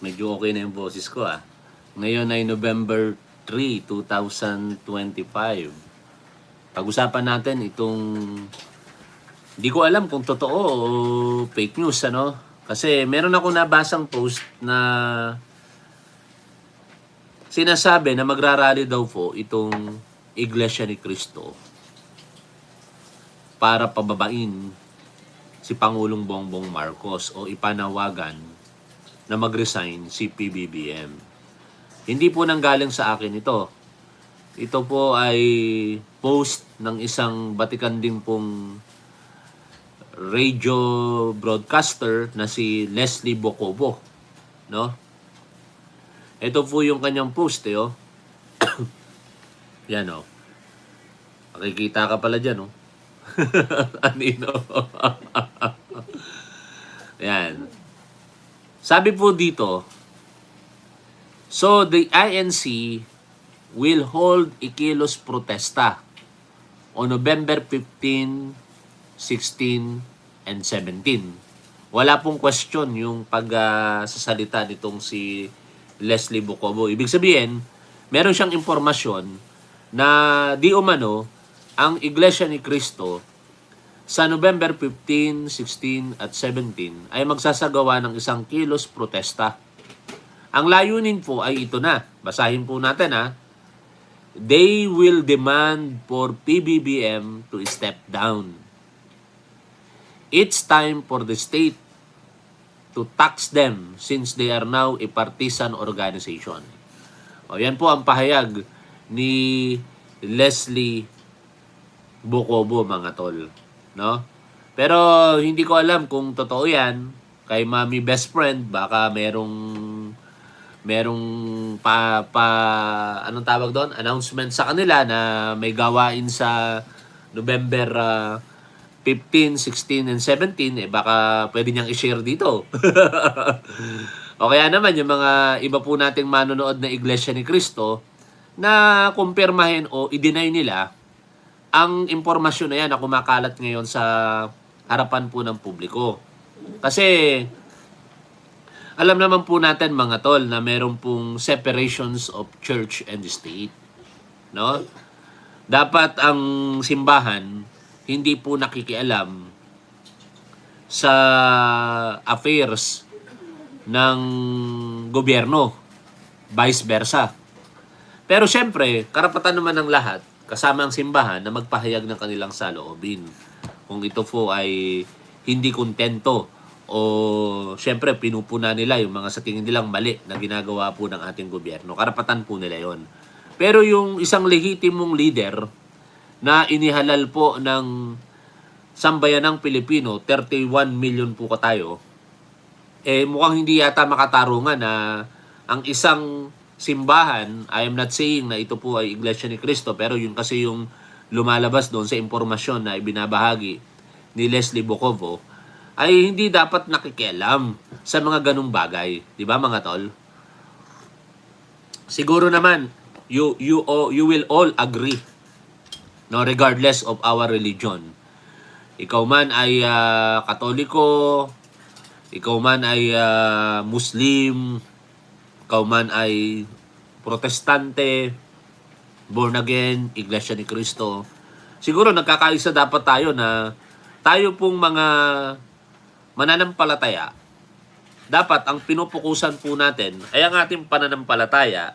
medyo okay na yung boses ko ah. Ngayon ay November 3, 2025. Pag-usapan natin itong Hindi ko alam kung totoo o fake news ano. Kasi meron ako nabasang post na sinasabi na magrarally daw po itong Iglesia ni Cristo para pababain si Pangulong Bongbong Marcos o ipanawagan na mag-resign si PBBM. Hindi po nanggaling sa akin ito. Ito po ay post ng isang Vatican din pong radio broadcaster na si Leslie Bocobo, no? Ito po yung kanyang post, eh, oh. Yan, oh. Makikita ka pala dyan, oh. Anino. Yan. Sabi po dito, So, the INC will hold ikilos protesta on November 15, 16, and 17. Wala pong question yung pagsasalita nitong si Leslie Bukobo. Ibig sabihin, meron siyang impormasyon na di umano ang Iglesia ni Cristo sa November 15, 16, at 17 ay magsasagawa ng isang kilos protesta. Ang layunin po ay ito na. Basahin po natin ha. They will demand for PBBM to step down. It's time for the state to tax them since they are now a partisan organization. O yan po ang pahayag ni Leslie Bocobo mga tol, no? Pero hindi ko alam kung totoo 'yan. Kay Mami Best Friend baka merong merong pa, pa anong tawag doon? Announcement sa kanila na may gawain sa November ah, 15, 16, and 17, eh baka pwede niyang i-share dito. o kaya naman yung mga iba po nating manonood na Iglesia ni Cristo na kumpirmahin o i-deny nila ang impormasyon na yan na kumakalat ngayon sa harapan po ng publiko. Kasi alam naman po natin mga tol na meron pong separations of church and state. No? Dapat ang simbahan hindi po nakikialam sa affairs ng gobyerno, vice versa. Pero syempre, karapatan naman ng lahat, kasama ang simbahan, na magpahayag ng kanilang saloobin. Kung ito po ay hindi kontento o syempre pinupuna nila yung mga sa tingin nilang mali na ginagawa po ng ating gobyerno. Karapatan po nila yon. Pero yung isang lehitimong leader na inihalal po ng sambayanang Pilipino, 31 million po ka tayo, eh mukhang hindi yata makatarungan na ang isang simbahan, I am not saying na ito po ay Iglesia ni Cristo, pero yun kasi yung lumalabas doon sa impormasyon na ibinabahagi ni Leslie Bocovo, ay hindi dapat nakikialam sa mga ganung bagay. Di ba mga tol? Siguro naman, you, you, you will all agree no regardless of our religion ikaw man ay ah, katoliko ikaw man ay ah, muslim ikaw man ay protestante born again iglesia ni Cristo siguro nagkakaisa dapat tayo na tayo pong mga mananampalataya dapat ang pinupukusan po natin ay ang ating pananampalataya.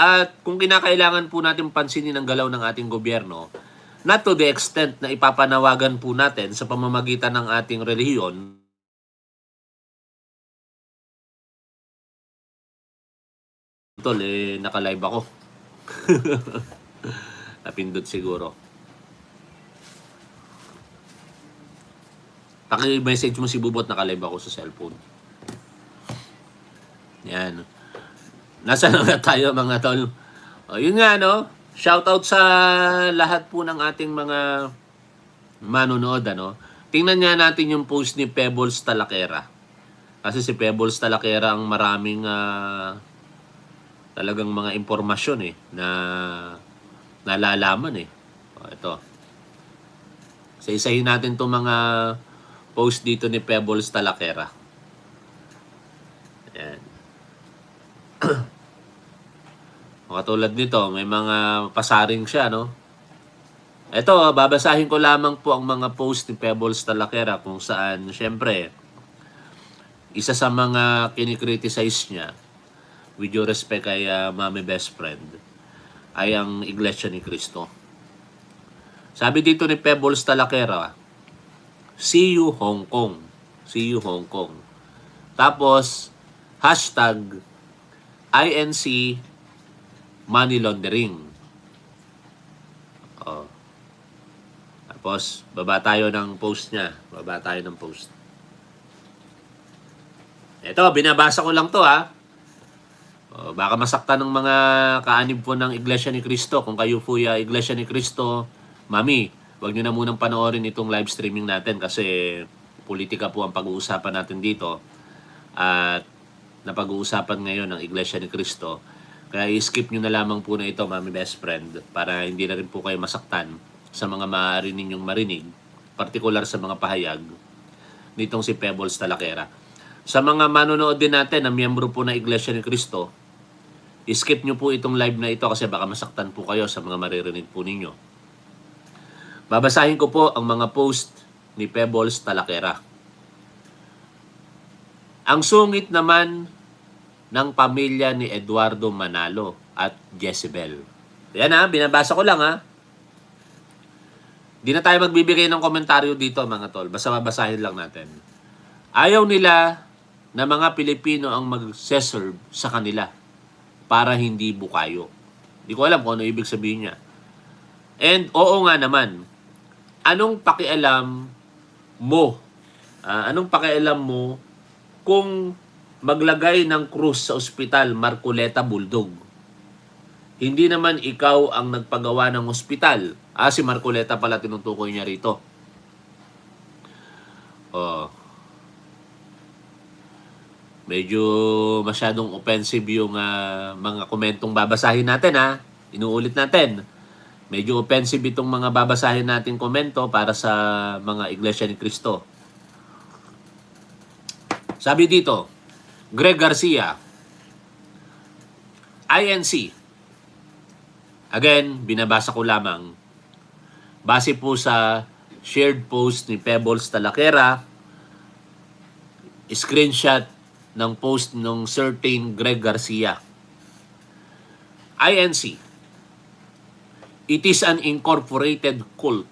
At kung kinakailangan po natin pansinin ang galaw ng ating gobyerno, not to the extent na ipapanawagan po natin sa pamamagitan ng ating relihiyon, Tol, eh, naka-live ako. Napindot siguro. Paki-message mo si Bubot, naka-live ako sa cellphone. Yan. Nasaan na tayo mga tol? O, yun nga, no? Shoutout sa lahat po ng ating mga manonood, ano? Tingnan nga natin yung post ni Pebbles Talakera. Kasi si Pebbles Talakera ang maraming ah, talagang mga impormasyon eh na nalalaman eh. O, ito. Sa natin itong mga post dito ni Pebbles Talakera. Ayan. Katulad nito, may mga pasaring siya, no? Ito, babasahin ko lamang po ang mga post ni Pebbles Talakera kung saan, syempre, isa sa mga kinikriticize niya, with due respect kay uh, Mami Best Friend, ay ang Iglesia ni Cristo. Sabi dito ni Pebbles Talakera, See you Hong Kong. See you Hong Kong. Tapos, hashtag INC money laundering. Oh. Tapos, baba tayo ng post niya. Baba tayo ng post. Ito, binabasa ko lang to ha. Oh, baka masaktan ng mga kaanib po ng Iglesia ni Cristo. Kung kayo po ya Iglesia ni Cristo, mami, wag niyo na munang panoorin itong live streaming natin kasi politika po ang pag-uusapan natin dito. At napag-uusapan ngayon ng Iglesia ni Cristo. Kaya i-skip nyo na lamang po na ito, mami best friend, para hindi na rin po kayo masaktan sa mga maaari ninyong marinig, partikular sa mga pahayag nitong si Pebbles Talakera. Sa mga manonood din natin na miyembro po ng Iglesia ni Cristo, skip nyo po itong live na ito kasi baka masaktan po kayo sa mga maririnig po ninyo. Babasahin ko po ang mga post ni Pebbles Talakera. Ang sungit naman ng pamilya ni Eduardo Manalo at Jezebel. Yan ha, binabasa ko lang ha. Di na tayo magbibigay ng komentaryo dito mga tol. Basta babasahin lang natin. Ayaw nila na mga Pilipino ang mag-serve sa kanila para hindi bukayo. Di ko alam kung ano ibig sabihin niya. And oo nga naman, anong pakialam mo? Ah, anong pakialam mo kung maglagay ng krus sa ospital Marcoleta Bulldog? Hindi naman ikaw ang nagpagawa ng ospital. Ah, si Marcoleta pala tinutukoy niya rito. Oh. Medyo masyadong offensive yung ah, mga komentong babasahin natin ha. Inuulit natin. Medyo offensive itong mga babasahin natin komento para sa mga Iglesia ni Cristo. Sabi dito, Greg Garcia, INC. Again, binabasa ko lamang. Base po sa shared post ni Pebbles Talakera, screenshot ng post ng certain Greg Garcia. INC. It is an incorporated cult.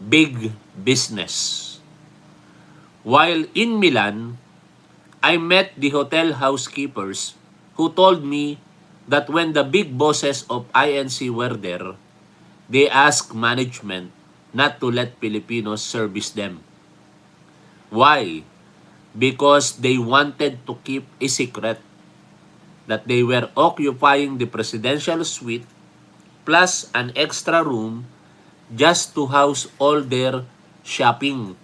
Big business. While in Milan, I met the hotel housekeepers who told me that when the big bosses of INC were there, they asked management not to let Filipinos service them. Why? Because they wanted to keep a secret that they were occupying the presidential suite plus an extra room just to house all their shopping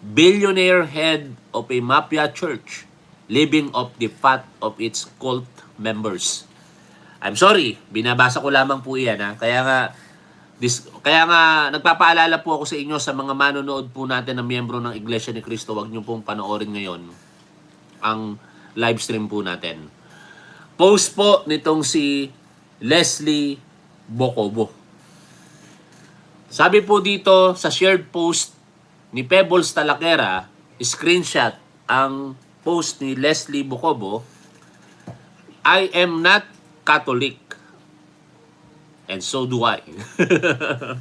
billionaire head of a mafia church living off the fat of its cult members. I'm sorry, binabasa ko lamang po iyan ha. Kaya nga dis, kaya nga nagpapaalala po ako sa inyo sa mga manonood po natin na miyembro ng Iglesia ni Cristo, wag niyo pong panoorin ngayon ang live stream po natin. Post po nitong si Leslie Bocobo. Sabi po dito sa shared post ni Pebbles Talakera, screenshot ang post ni Leslie Bukobo, I am not Catholic. And so do I.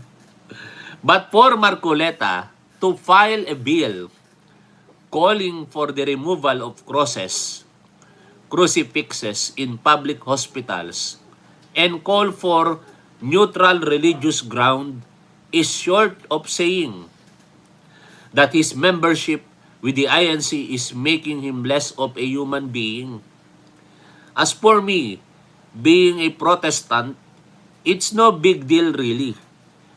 But for Marcoleta to file a bill calling for the removal of crosses, crucifixes in public hospitals, and call for neutral religious ground is short of saying that his membership with the INC is making him less of a human being. As for me, being a Protestant, it's no big deal really.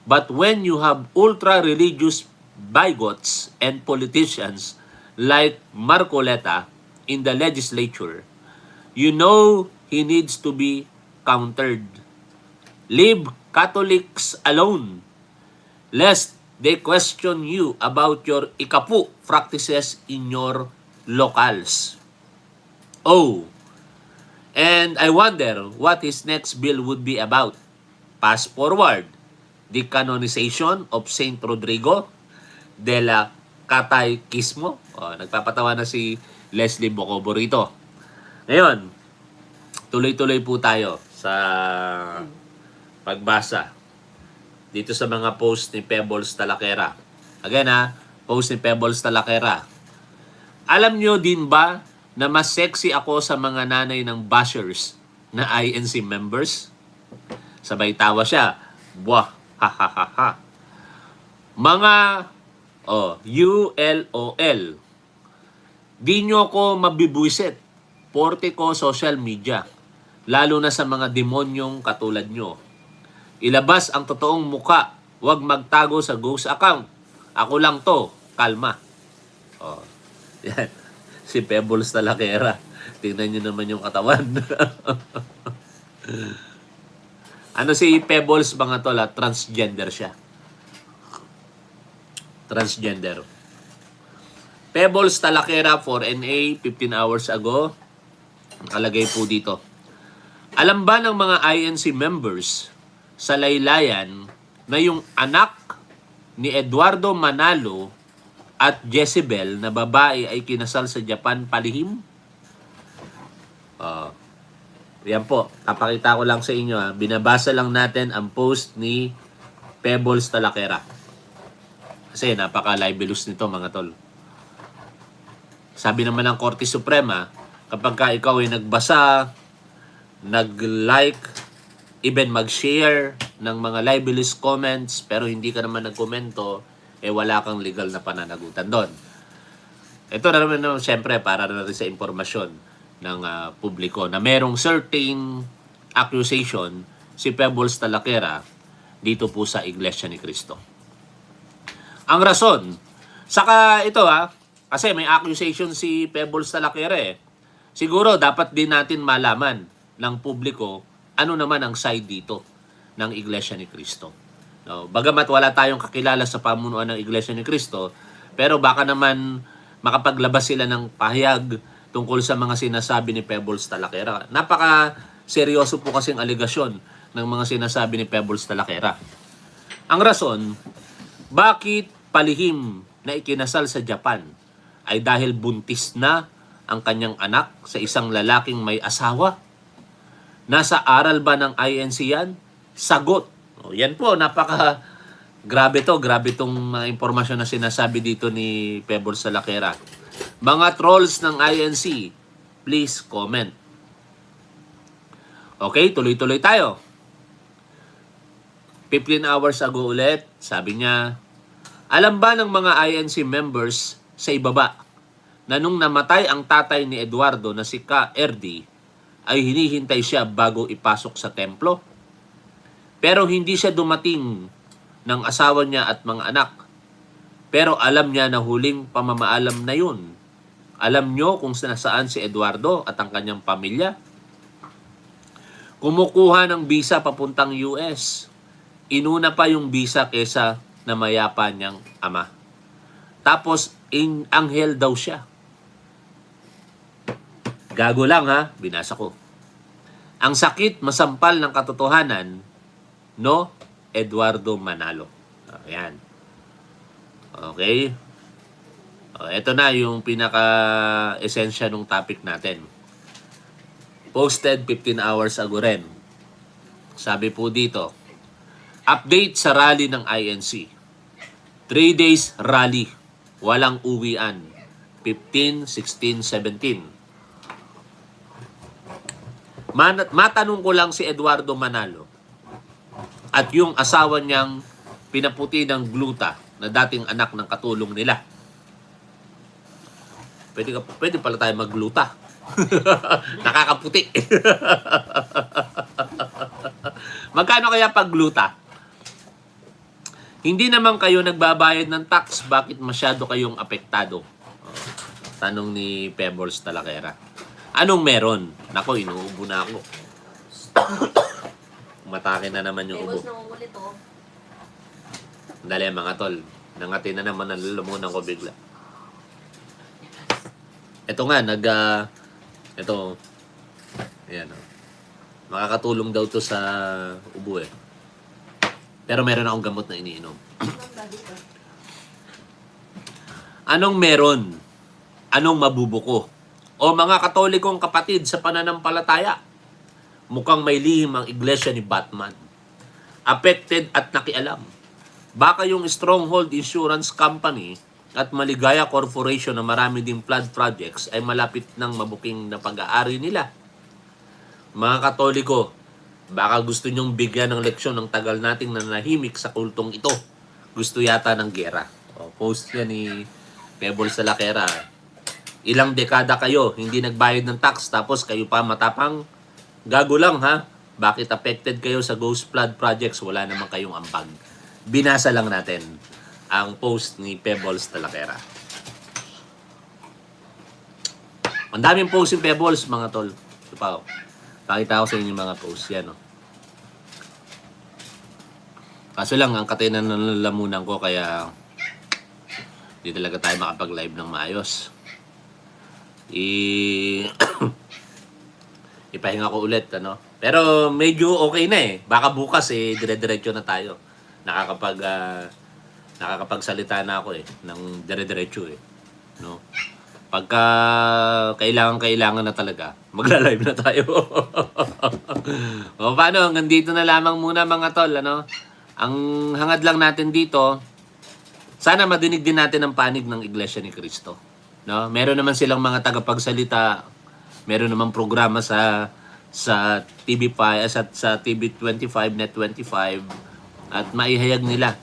But when you have ultra-religious bigots and politicians like Marcoleta in the legislature, you know he needs to be countered. Leave Catholics alone, lest they question you about your ikapu practices in your locals. Oh, And I wonder what his next bill would be about. Fast forward, the canonization of Saint Rodrigo de la Catechismo. Oh, nagpapatawa na si Leslie Bocobo rito. Ngayon, tuloy-tuloy po tayo sa pagbasa dito sa mga post ni Pebbles Talakera. Again ha, post ni Pebbles Talakera. Alam nyo din ba na mas sexy ako sa mga nanay ng bashers na INC members? Sabay tawa siya. Buah, ha ha ha ha. Mga, oh, ULOL. Di nyo ko mabibwisit. Porte ko social media. Lalo na sa mga demonyong katulad nyo. Ilabas ang totoong muka. Huwag magtago sa ghost account. Ako lang to. Kalma. Oh. Yan. Si Pebbles Talakera. Tingnan nyo naman yung katawan. ano si Pebbles mga tol? ah? Transgender siya. Transgender. Pebbles Talakera for NA 15 hours ago. Nakalagay po dito. Alam ba ng mga INC members sa laylayan na yung anak ni Eduardo Manalo at Jezebel na babae ay kinasal sa Japan palihim? Ah, yan po, kapakita ko lang sa inyo. Ha. Binabasa lang natin ang post ni Pebbles Talakera. Kasi napaka-libelous nito mga tol. Sabi naman ng Korte Suprema, kapag ka ikaw ay nagbasa, nag-like, even mag-share ng mga libelous comments, pero hindi ka naman nagkomento, eh wala kang legal na pananagutan doon. Ito na naman naman siyempre para na rin sa impormasyon ng ah, publiko na merong certain accusation si Pebbles Talakera dito po sa Iglesia ni Cristo. Ang rason, saka ito ha, kasi may accusation si Pebbles Talakera eh. Siguro dapat din natin malaman ng publiko ano naman ang side dito ng Iglesia ni Cristo. No, bagamat wala tayong kakilala sa pamunuan ng Iglesia ni Cristo, pero baka naman makapaglabas sila ng pahayag tungkol sa mga sinasabi ni Pebbles Talakera. Napaka seryoso po kasing aligasyon ng mga sinasabi ni Pebbles Talakera. Ang rason, bakit palihim na ikinasal sa Japan ay dahil buntis na ang kanyang anak sa isang lalaking may asawa? Nasa aral ba ng INC yan? Sagot. O, yan po, napaka grabe to, grabe tong mga impormasyon na sinasabi dito ni Pebbles Salakera. Mga trolls ng INC, please comment. Okay, tuloy-tuloy tayo. 15 hours ago ulit, sabi niya, alam ba ng mga INC members sa ibaba na nung namatay ang tatay ni Eduardo na si Ka Erdi, ay hinihintay siya bago ipasok sa templo? Pero hindi siya dumating ng asawa niya at mga anak. Pero alam niya na huling pamamaalam na yun. Alam niyo kung nasaan si Eduardo at ang kanyang pamilya? Kumukuha ng visa papuntang US. Inuna pa yung visa kesa na mayapa niyang ama. Tapos, in, anghel daw siya. Gago lang ha, binasa ko. Ang sakit masampal ng katotohanan, no? Eduardo Manalo. Ayan. Okay. O, ito na yung pinaka-esensya ng topic natin. Posted 15 hours ago rin. Sabi po dito, update sa rally ng INC. 3 days rally. Walang uwian. 15, 16, 17. Man- matanong ko lang si Eduardo Manalo at yung asawa niyang pinaputi ng gluta na dating anak ng katulong nila. Pwede, ka, pwede pala tayo magluta. Nakakaputi. Magkano kaya pag gluta? Hindi naman kayo nagbabayad ng tax, bakit masyado kayong apektado? Oh, tanong ni Pebbles Talakera. Anong meron? Nako, inuubo na ako. Matake na naman yung ubo. Pebbles na umulit oh. Dali mga tol. Nangati na naman, nalulumunan ko bigla. Ito nga, nag... ah, ito. Ayan, oh. Makakatulong daw to sa ubo eh. Pero meron akong gamot na iniinom. Anong meron? Anong mabubuko? O mga katolikong kapatid sa pananampalataya, mukhang may lihim ang iglesia ni Batman. Affected at nakialam. Baka yung Stronghold Insurance Company at Maligaya Corporation na marami ding flood projects ay malapit ng mabuking na pag-aari nila. Mga katoliko, baka gusto nyong bigyan ng leksyon ng tagal nating nanahimik sa kultong ito. Gusto yata ng gera. O, post yan ni Pebble sa Lakera. Ilang dekada kayo, hindi nagbayad ng tax, tapos kayo pa matapang. Gago lang ha. Bakit affected kayo sa Ghost Flood Projects? Wala naman kayong ambag. Binasa lang natin ang post ni Pebbles Talakera. Ang daming post yung Pebbles, mga tol. Ito pa, oh. Pakita ko sa inyo yung mga post yan. Oh. Kaso lang, ang katinan ng lamunan ko, kaya hindi talaga tayo makapag-live ng maayos. I... Ipahinga ko ulit, ano? Pero medyo okay na eh. Baka bukas eh, dire-diretso na tayo. Nakakapag... ah, nakakapagsalita na ako eh, ng dire-diretso eh. No? Pagka kailangan kailangan na talaga, magla-live na tayo. o paano, hanggang dito na lamang muna mga tol, ano? Ang hangad lang natin dito, sana madinig din natin ang panig ng Iglesia ni Cristo. No? Meron naman silang mga tagapagsalita, meron namang programa sa sa TV5 ah, sa, sa TV25 Net 25 at maihayag nila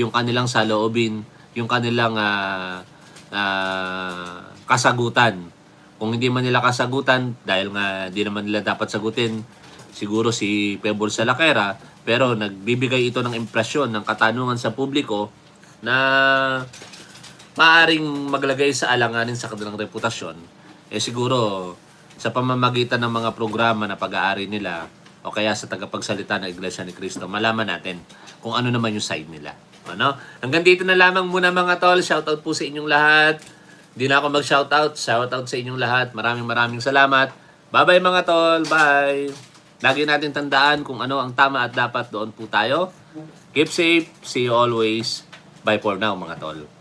yung kanilang saloobin, yung kanilang ah, ah, kasagutan. Kung hindi man nila kasagutan, dahil nga di naman nila dapat sagutin, siguro si Pebble Salakera, pero nagbibigay ito ng impresyon, ng katanungan sa publiko na maaring maglagay sa alanganin sa kanilang reputasyon, eh siguro sa pamamagitan ng mga programa na pag-aari nila o kaya sa tagapagsalita ng Iglesia ni Cristo, malaman natin kung ano naman yung side nila. Ano? Hanggang dito na lamang muna mga tol. Shoutout po sa inyong lahat. Hindi na ako mag-shoutout. Shoutout sa inyong lahat. Maraming maraming salamat. Bye-bye mga tol. Bye. Lagi natin tandaan kung ano ang tama at dapat doon po tayo. Keep safe. See you always. Bye for now mga tol.